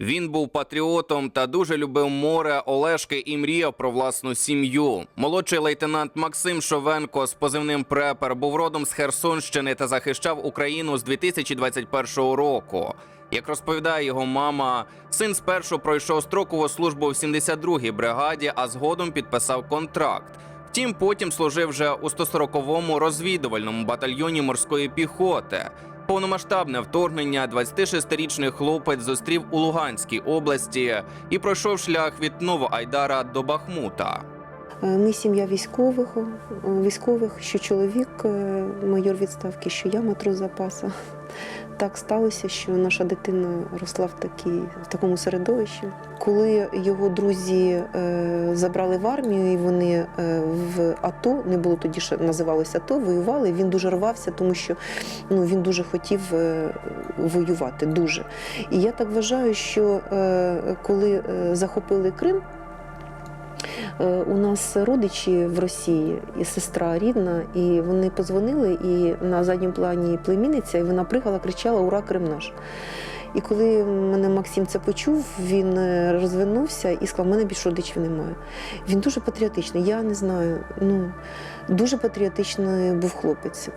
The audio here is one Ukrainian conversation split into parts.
Він був патріотом та дуже любив море, Олешки і мріяв про власну сім'ю. Молодший лейтенант Максим Шовенко з позивним Препер був родом з Херсонщини та захищав Україну з 2021 року. Як розповідає його мама, син спершу пройшов строкову службу в 72-й бригаді, а згодом підписав контракт. Втім, потім служив вже у 140-му розвідувальному батальйоні морської піхоти. Повномасштабне вторгнення 26-річний хлопець зустрів у Луганській області і пройшов шлях від Новоайдара до Бахмута. Е, Ми сім'я військових, е, військових, що чоловік е, майор відставки, що я матрос запасу. Так сталося, що наша дитина росла в, такій, в такому середовищі. Коли його друзі е, забрали в армію, і вони е, в АТО, не було тоді ще називалося АТО, воювали. Він дуже рвався, тому що ну, він дуже хотів е, воювати. Дуже. І я так вважаю, що е, коли захопили Крим, У нас родичі в Росії і сестра рідна, і вони позвонили, і на задньому плані племінниця, і вона пригала, кричала Ура, Крим наш. І коли мене Максим це почув, він е, розвернувся і сказав, мене більше родичів немає. Він дуже патріотичний. Я не знаю. Ну дуже патріотичний був хлопець.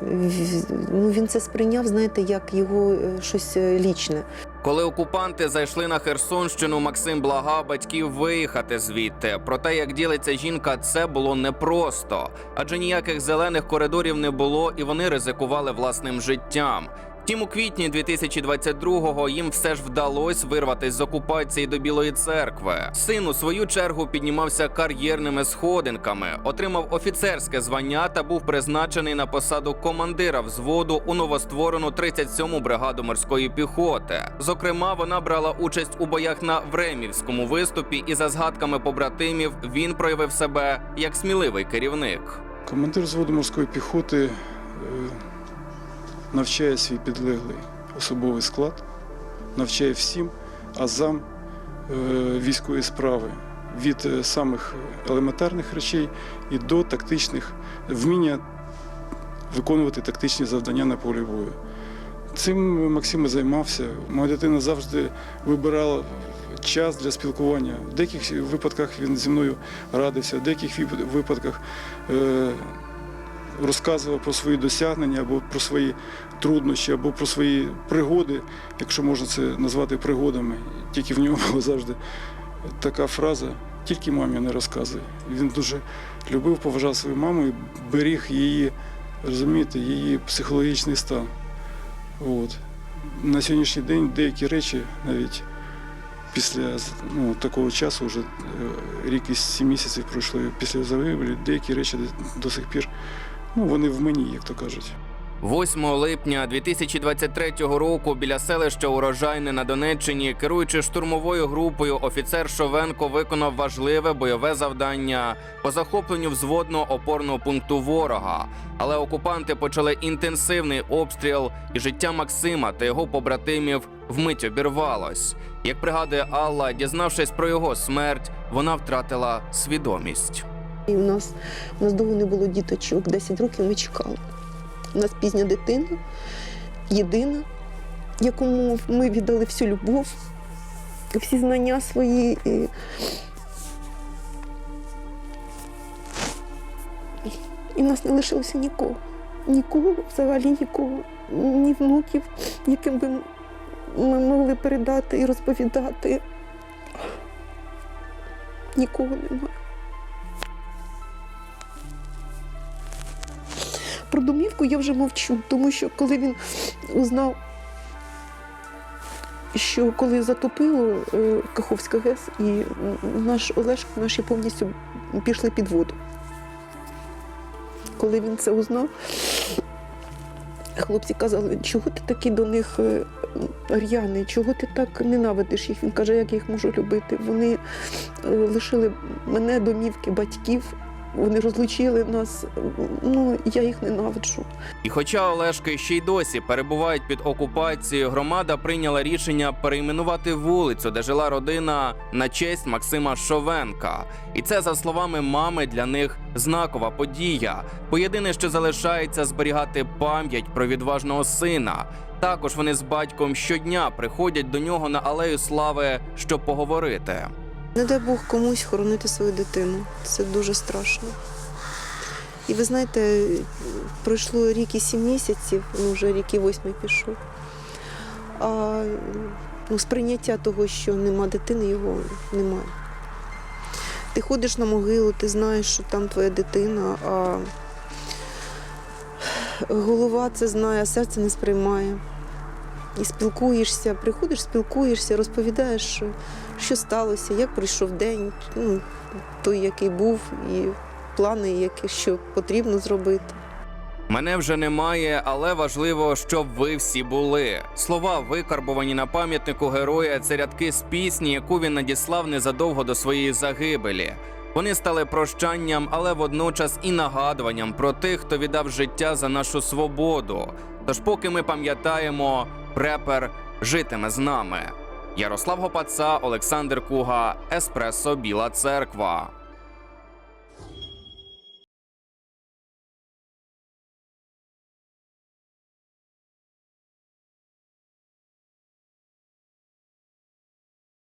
Ну він це сприйняв, знаєте, як його е, щось е, лічне. Коли окупанти зайшли на Херсонщину, Максим благав батьків виїхати звідти. Проте, як ділиться жінка, це було непросто, адже ніяких зелених коридорів не було, і вони ризикували власним життям. Втім, у квітні 2022-го їм все ж вдалося вирватися з окупації до Білої церкви. Син у свою чергу піднімався кар'єрними сходинками, отримав офіцерське звання та був призначений на посаду командира взводу у новостворену 37-му бригаду морської піхоти. Зокрема, вона брала участь у боях на Времівському виступі, і за згадками побратимів він проявив себе як сміливий керівник. Командир взводу морської піхоти е, навчає свій підлеглий особовий склад, навчає всім азам е, військової справи від е, самих елементарних речей і до тактичних вміння виконувати тактичні завдання на полі бою. Цим Максим займався. Моя дитина завжди вибирала час для спілкування. В деяких випадках він зі мною радився, в деяких випадках е, розказував про свої досягнення або про свої труднощі, або про свої пригоди, якщо можна це назвати пригодами. Тільки в нього була завжди така фраза. Тільки мамі не розказуй. Він дуже любив, поважав свою маму і беріг її, розумієте, її психологічний стан. От. На сьогоднішній день деякі речі навіть після ну, такого часу, вже е, рік і сім місяців пройшло після загибелі, деякі речі до сих пір ну, вони в мені, як то кажуть. 8 липня 2023 року біля селища Урожайне на Донеччині, керуючи штурмовою групою, офіцер Шовенко виконав важливе бойове завдання по захопленню взводного опорного пункту ворога. Але окупанти почали інтенсивний обстріл, і життя Максима та його побратимів вмить обірвалось. Як пригадує Алла, дізнавшись про його смерть, вона втратила свідомість. І у нас, у нас довго не було діточок, 10 років ми чекали. У нас пізня дитина, єдина, якому ми віддали всю любов, всі знання свої. І... і в нас не лишилося нікого. Нікого, взагалі нікого, ні внуків, яким би ми могли передати і розповідати. Нікого немає. Про домівку я вже мовчу, тому що коли він узнав, що коли затопило е, Каховська ГЕС, і наш Олешк наші повністю пішли під воду. Коли він це узнав, хлопці казали, чого ти такий до них е, р'яний, чого ти так ненавидиш їх? Він каже, як я їх можу любити. Вони е, лишили мене, домівки, батьків, вони розлучили нас. Ну, я їх ненавиджу. І хоча Олешки ще й досі перебувають під окупацією, громада прийняла рішення перейменувати вулицю, де жила родина, на честь Максима Шовенка. І це, за словами мами, для них знакова подія. Бо єдине, що залишається зберігати пам'ять про відважного сина. Також вони з батьком щодня приходять до нього на алею слави, щоб поговорити. Не дай Бог комусь хоронити свою дитину. Це дуже страшно. І ви знаєте, пройшло рік і сім місяців, ну вже рік і восьмий пішов. А ну, сприйняття того, що нема дитини, його немає. Ти ходиш на могилу, ти знаєш, що там твоя дитина, а голова це знає, а серце не сприймає. І спілкуєшся, приходиш, спілкуєшся, розповідаєш, що сталося, як пройшов день, ну, той, який був, і плани, які, що потрібно зробити. Мене вже немає, але важливо, щоб ви всі були. Слова викарбовані на пам'ятнику героя. Це рядки з пісні, яку він надіслав незадовго до своєї загибелі. Вони стали прощанням, але водночас і нагадуванням про тих, хто віддав життя за нашу свободу. Тож, поки ми пам'ятаємо, препер житиме з нами. Ярослав Гопаца, Олександр Куга, Еспресо Біла Церква.